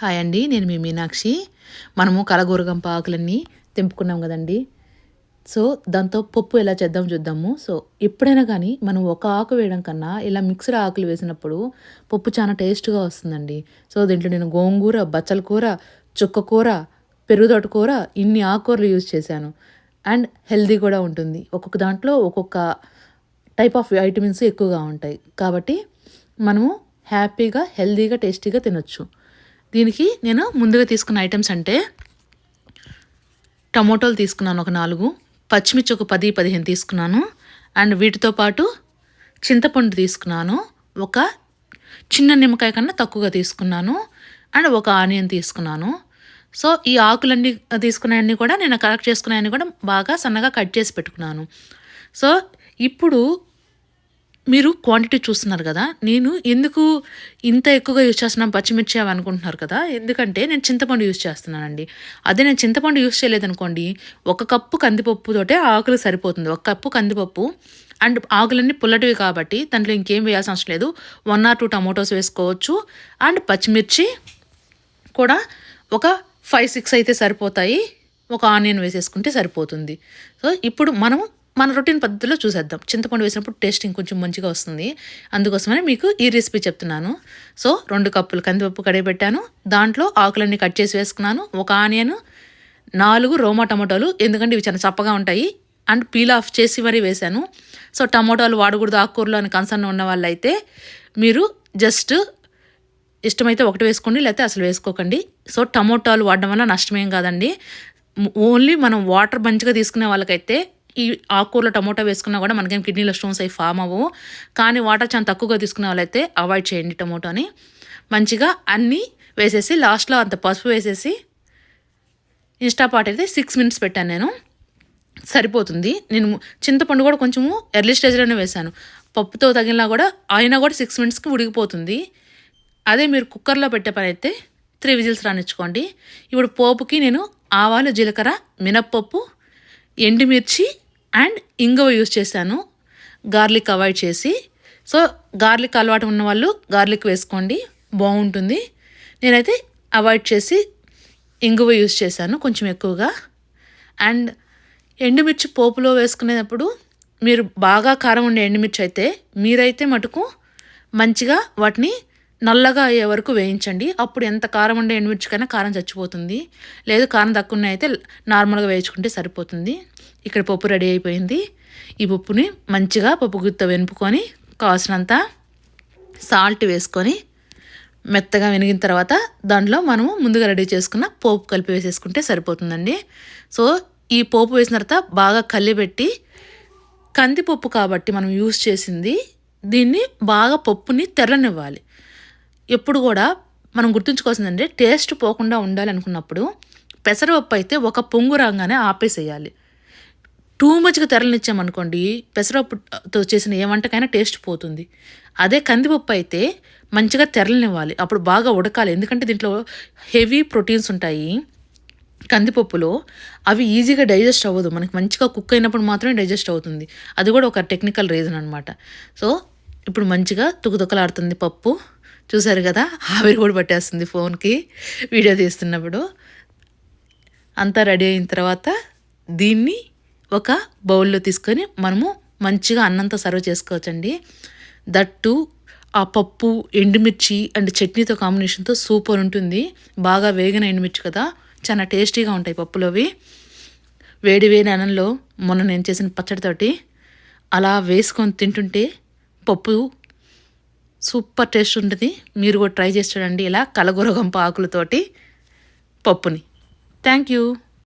Hi అండి నేను మీ మీనాక్షి. మనము కలగూరగంప ఆకులన్నీ తెంపుకున్నాం కదండి. సో దాంతో పప్పు ఎలా చేద్దాం చూద్దాము. సో ఎప్పుడైనా కానీ మనం ఒక ఆకు వేయడం కన్నా ఇలా మిక్సర్ ఆకులు వేసినప్పుడు పప్పు చాలా టేస్ట్గా వస్తుందండి. సో దీంట్లో నేను గోంగూర బచ్చల కూర చుక్క కూర పెరుగుదొట కూర ఇన్ని ఆకుకూరలు యూజ్ చేశాను. అండ్ హెల్దీ కూడా ఉంటుంది. ఒక్కొక్క దాంట్లో ఒక్కొక్క టైప్ ఆఫ్ వైటమిన్స్ ఎక్కువగా ఉంటాయి. కాబట్టి మనము హ్యాపీగా హెల్దీగా టేస్టీగా తినొచ్చు. దీనికి నేను ముందుగా తీసుకున్న ఐటమ్స్ అంటే టమోటోలు తీసుకున్నాను ఒక నాలుగు పచ్చిమిర్చి ఒక పది పదిహేను తీసుకున్నాను. అండ్ వీటితో పాటు చింతపండు తీసుకున్నాను. ఒక చిన్న నిమ్మకాయ కన్నా తక్కువగా తీసుకున్నాను. అండ్ ఒక ఆనియన్ తీసుకున్నాను. సో ఈ ఆకులన్నీ తీసుకున్నాయన్నీ కూడా నేను కలెక్ట్ చేసుకున్నాయని కూడా బాగా సన్నగా కట్ చేసి పెట్టుకున్నాను. సో ఇప్పుడు మీరు క్వాంటిటీ చూస్తున్నారు కదా నేను ఎందుకు ఇంత ఎక్కువగా యూజ్ చేస్తున్నాను పచ్చిమిర్చి అవి అనుకుంటున్నారు కదా ఎందుకంటే నేను చింతపండు యూజ్ చేస్తున్నానండి. అదే నేను చింతపండు యూజ్ చేయలేదనుకోండి ఒక కప్పు కందిపప్పుతోటే ఆకులు సరిపోతుంది. ఒక కప్పు కందిపప్పు అండ్ ఆకులన్నీ పుల్లటివి కాబట్టి దాంట్లో ఇంకేం వేయాల్సిన అవసరం లేదు. వన్ ఆర్ టూ టమాటోస్ వేసుకోవచ్చు అండ్ పచ్చిమిర్చి కూడా ఒక ఫైవ్ సిక్స్ అయితే సరిపోతాయి. ఒక ఆనియన్ వేసేసుకుంటే సరిపోతుంది. సో ఇప్పుడు మనం మన రొటీన్ పద్ధతిలో చూసేద్దాం. చింతపండు వేసినప్పుడు టేస్టింగ్ కొంచెం మంచిగా వస్తుంది. అందుకోసమని మీకు ఈ రెసిపీ చెప్తున్నాను. సో రెండు కప్పులు కందిపప్పు కడిగి పెట్టాను. దాంట్లో ఆకులన్నీ కట్ చేసి వేసుకున్నాను. ఒక ఆనియన్ నాలుగు రోమా టమాటోలు ఎందుకంటే ఇవి చాలా చప్పగా ఉంటాయి. అండ్ పీల్ ఆఫ్ చేసి మరీ వేశాను. సో టమాటోలు వాడకూడదు ఆకుకూరలో అని కన్సర్న్ ఉన్న వాళ్ళైతే మీరు జస్ట్ ఇష్టమైతే ఒకటి వేసుకోండి లేకపోతే అసలు వేసుకోకండి. సో టమోటాలు వాడడం వల్ల నష్టమేం కాదండి. ఓన్లీ మనం వాటర్ మంచిగా తీసుకునే వాళ్ళకైతే ఈ ఆకుకూరలో టమోటా వేసుకున్నా కూడా మనకేం కిడ్నీలో స్టోన్స్ అవి ఫామ్ అవ్వవు. కానీ వాటర్ చాలా తక్కువగా తీసుకునే వాళ్ళైతే అవాయిడ్ చేయండి టమోటాని. మంచిగా అన్నీ వేసేసి లాస్ట్లో అంత పసుపు వేసేసి ఇన్స్టాపాట్ అయితే సిక్స్ మినిట్స్ పెట్టాను నేను. సరిపోతుంది. నేను చింతపండు కూడా కొంచెము ఎర్లీ స్టేజ్లోనే వేశాను. పప్పుతో తగిలినా కూడా అయినా కూడా సిక్స్ మినిట్స్కి ఉడికిపోతుంది. అదే మీరు కుక్కర్లో పెట్టే పని అయితే త్రీ విజిల్స్ రానిచ్చుకోండి. ఇప్పుడు పోపుకి నేను ఆవాలు జీలకర్ర మినప్పప్పు ఎండుమిర్చి అండ్ ఇంగువ యూస్ చేశాను. గార్లిక్ అవాయిడ్ చేసి. సో గార్లిక్ అలవాటు ఉన్న వాళ్ళు గార్లిక్ వేసుకోండి. బాగుంటుంది. నేనైతే అవాయిడ్ చేసి ఇంగువ యూస్ చేశాను కొంచెం ఎక్కువగా. అండ్ ఎండుమిర్చి పోపులో వేసుకునేటప్పుడు మీరు బాగా కారం ఉండే ఎండుమిర్చి అయితే మీరైతే మటుకు మంచిగా వాటిని నల్లగా అయ్యే వరకు వేయించండి. అప్పుడు ఎంత కారం ఉండే ఎండుమిర్చికైనా కారం చచ్చిపోతుంది. లేదు కారం తక్కువ అయితే నార్మల్గా వేయించుకుంటే సరిపోతుంది. ఇక్కడ పప్పు రెడీ అయిపోయింది. ఈ పప్పుని మంచిగా పప్పు గుత్త వెనుపుకొని కావాల్సినంత సాల్ట్ వేసుకొని మెత్తగా వెనిగిన తర్వాత దాంట్లో మనము ముందుగా రెడీ చేసుకున్న పోపు కలిపి వేసేసుకుంటే సరిపోతుందండి. సో ఈ పోపు వేసిన తర్వాత బాగా కలిపెట్టి కందిపప్పు కాబట్టి మనం యూస్ చేసింది దీన్ని బాగా పప్పుని తెరలనివ్వాలి ఎప్పుడు కూడా మనం గుర్తుంచుకోవాల్సిందంటే టేస్ట్ పోకుండా ఉండాలనుకున్నప్పుడు పెసరపప్పు అయితే ఒక పొంగు రాగానే ఆపేసేయాలి. టూ మచ్గా తెరలనిచ్చామనుకోండి పెసరపప్పుతో చేసిన ఏ వంటకైనా టేస్ట్ పోతుంది. అదే కందిపప్పు అయితే మంచిగా తెరలనివ్వాలి. అప్పుడు బాగా ఉడకాలి. ఎందుకంటే దీంట్లో హెవీ ప్రోటీన్స్ ఉంటాయి. కందిపప్పులో అవి ఈజీగా డైజెస్ట్ అవ్వదు. మనకి మంచిగా కుక్ అయినప్పుడు మాత్రమే డైజెస్ట్ అవుతుంది. అది కూడా ఒక టెక్నికల్ రీజన్ అనమాట సో ఇప్పుడు మంచిగా తుకుతుకలాడుతుంది పప్పు. చూసారు కదా? ఆవిరి కూడా పట్టేస్తుంది ఫోన్కి. వీడియో తీస్తున్నప్పుడు. అంతా రెడీ అయిన తర్వాత దీన్ని ఒక బౌల్లో తీసుకొని మనము మంచిగా అన్నంతో సర్వ్ చేసుకోవచ్చండి. దట్టు ఆ పప్పు ఎండుమిర్చి అండ్ చట్నీతో కాంబినేషన్తో సూపర్ ఉంటుంది. బాగా వేగిన ఎండుమిర్చి కదా చాలా టేస్టీగా ఉంటాయి పప్పులోవి వేడి వేడి అన్నంలో మొన్న నేను చేసిన పచ్చడితోటి అలా వేసుకొని తింటుంటే పప్పు సూపర్ టేస్ట్ ఉంటుంది. మీరు కూడా ట్రై చేసి చూడండి. ఇలా కలగూరగంప ఆకులతోటి పప్పుని. Thank you.